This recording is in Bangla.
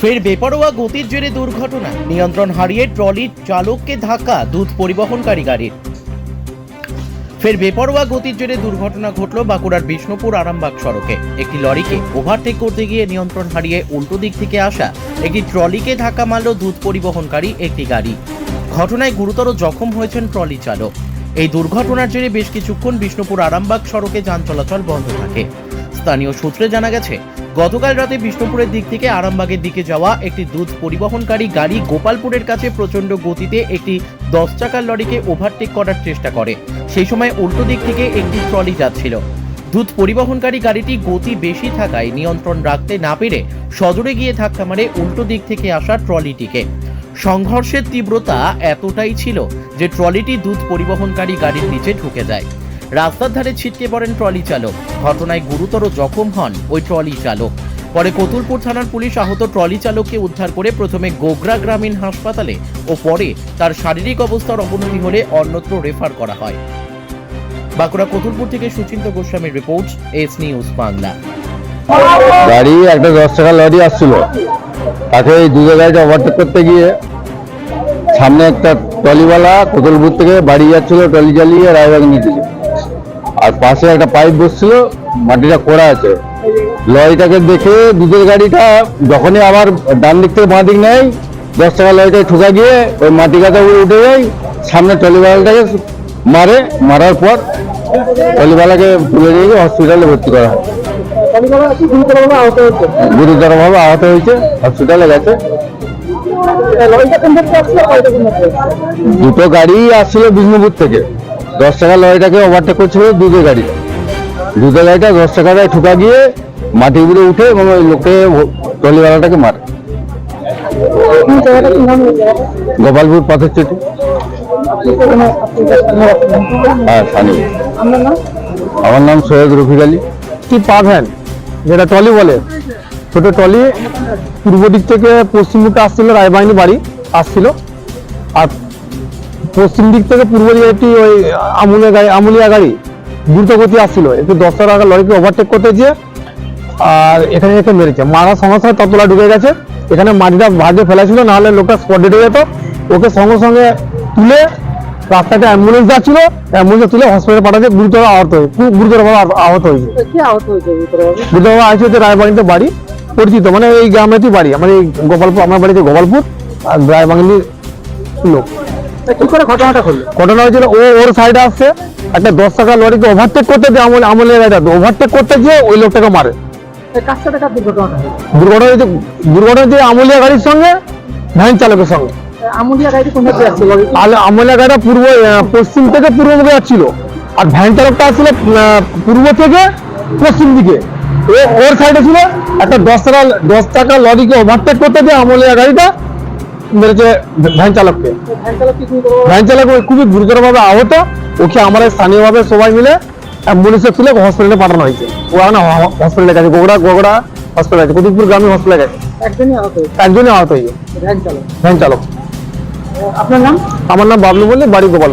ফের বেপরোয়া গতির জেরে দুর্ঘটনা। নিয়ন্ত্রণ হারিয়ে ট্রলির চালককে ধাক্কা, দুধ পরিবহনকারী গাড়ির। ফের বেপরোয়া গতির জেরে দুর্ঘটনা ঘটল বাঁকুড়ার বিষ্ণুপুর আরামবাগ সড়কে। একটি লরিকে ওভারটেক করতে গিয়ে নিয়ন্ত্রণ হারিয়ে উল্টো দিক থেকে আসা একটি ট্রলিকে ধাক্কা মারল দুধ পরিবহনকারী একটি গাড়ি। ঘটনায় গুরুতর জখম হয়েছেন ট্রলি চালক। এই দুর্ঘটনার জেরে বেশ কিছুক্ষণ বিষ্ণুপুর আরামবাগ সড়কে যান চলাচল বন্ধ থাকে। স্থানীয় সূত্রে জানা গেছে গতকাল রাতে বিষ্ণুপুরের দিক থেকে আরামবাগের দিকে যাওয়া একটি দুধ পরিবহনকারী গাড়ি গোপালপুরের কাছে প্রচণ্ড গতিতে একটি দশ চাকার লরিকে ওভারটেক করার চেষ্টা করে। সেই সময় উল্টো দিক থেকে একটি ট্রলি যাচ্ছিল। দুধ পরিবহনকারী গাড়িটি গতি বেশি থাকায় নিয়ন্ত্রণ রাখতে না পেরে সজোরে গিয়ে ধাক্কা মারে উল্টো দিক থেকে আসা ট্রলিটিকে সংঘর্ষের তীব্রতা এতটাই ছিল যে ট্রলিটি দুধ পরিবহনকারী গাড়ির নিচে ঢুকে যায়। রাস্তার ধারে ছিটকে পড়েন ট্রলি চালক। ঘটনায় গুরুতর জখম হন ওই ট্রলি চালক। পরে কতুলপুর থানার পুলিশ আহত ট্রলি চালককে উদ্ধার করে প্রথমে গোগরা গ্রামীণ হাসপাতালে ও পরে তার শারীরিক অবস্থার অবনতি হলে অন্যত্র রেফার করা হয়। বাঁকুড়া কতুলপুর থেকে সুচিন্ত গোস্বামীর রিপোর্ট, এস নিউজ বাংলা। গাড়ি একটা দশ টাকা লরি আসছিল। তাকে এই দুধের গাড়িটা ওভারটেক করতে গিয়ে সামনে একটা টলিওয়ালা কোতলপুর থেকে বাড়ি যাচ্ছিল টলি চালিয়ে রায়বাগ নিতেছে আর পাশে একটা পাইপ বসছিল মাটিটা খোঁড়া আছে। লরিটাকে দেখে দুধের গাড়িটা যখনই আবার ডান দিক থেকে বাঁ দিক নেয় দশ টাকা লরিটায় ঠুকা গিয়ে ওই মাটি কাটা উঠে যায় সামনে টলিওয়ালাটাকে মারে মারার পর টলিওয়ালাকে তুলে নিয়ে গিয়ে হসপিটালে ভর্তি করা হয়। গুরুতরভাবে আহত হয়েছে হসপিটালে গেছে। দুটো গাড়ি আসছিল বিষ্ণুপুর থেকে। দশ টাকা লরিটাকে ওভারটেক করছিল দুধের গাড়ি। দুধের গাড়িটা দশ টাকাটায় ঠুকা গিয়ে মাটি উপরে উঠে এবং ওই লোকে টলিওয়ালাটাকে মারে। গোপালপুর পথের চটি হ্যাঁ আমার নাম সৈয়দ রফিক আলী। কি পা ভ্যান যেটা টলি বলে। ছোট টলি পূর্ব দিক থেকে পশ্চিম দিকে আসছিল রায়বাহিনী বাড়ি, আসছিল। আর পশ্চিম দিক থেকে পূর্ব দিকে একটি ওই আমুলিয়া গাড়ি আমুলিয়া গাড়ি দ্রুত গতি আসছিল। একটু দশ টাকা লরিকে ওভারটেক করতে গিয়ে আর এখানে এসে মেরেছে। মারার সঙ্গে সঙ্গে ততলা ঢুকে গেছে। এখানে মাটিটা ভাগে ফেলেছিল নাহলে লোকটা স্পট ডেট হয়ে যেত। ওকে সঙ্গে সঙ্গে তুলে রাস্তাতে অ্যাম্বুলেন্স যাচ্ছিল। অ্যাম্বুলেন্স তুলে হসপিটালে পাঠাতে গুরুতর আহত হয়ে খুব গুরুতরভাবে আহত হয়েছে। বিধবা আছে হচ্ছে রায়বাড়িতে বাড়ি। পরিচিত মানে এই গ্রামেতেই বাড়ি। আমার এই গোপালপুর আমার বাড়িতে গোপালপুর আর রায়বাঙালির লোক। কি করে ঘটনাটা হলো ঘটনা হয়েছিল ও ওর সাইডে আসছে একটা দশ টাকা লরিকে ওভারটেক করতে যে আমল আমলের গাড়িটা ওভারটেক করতে গিয়ে ওই লোকটাকে মারে। এই কার সাথে কার দুর্ঘটনাটা হলো। দুর্ঘটনা হয়েছে দুর্ঘটনা হয়েছে আমলিয়া গাড়ির সঙ্গে ভ্যান চালকের সঙ্গে। আমুলিয়া গাড়ি কোন দিকে যাচ্ছে লরি? আর আমলিয়া গাড়িটা পূর্ব পশ্চিম থেকে যাচ্ছিল। আর ভ্যান চালকটা আসছিল পূর্ব থেকে পশ্চিম দিকে। ও ওর সাইডে ছিল একটা দশ টাকা দশ টাকা লরিকে ওভারটেক করতে দিয়ে আমলিয়া গাড়িটা মেরেছে ভ্যান চালককে। ভ্যান চালক কি ভ্যান চালক খুবই গুরুতরভাবে আহত। ওকে আমরা স্থানীয়ভাবে সবাই মিলে অ্যাম্বুলেন্সে তুলে হসপিটালে পাঠানো হয়েছে। ও এখন হসপিটালে গেছে গোগড়া গোগড়া হসপিটাল গেছে কুতুবপুর গ্রামীণ হসপিটালে গেছে। একজনই আহত হয়েছে? একজনই আহত হয়েছে। ভ্যান চালক। ভ্যান চালক। আপনার নাম? আমার নাম বাবলু বললে বাড়ি গোপাল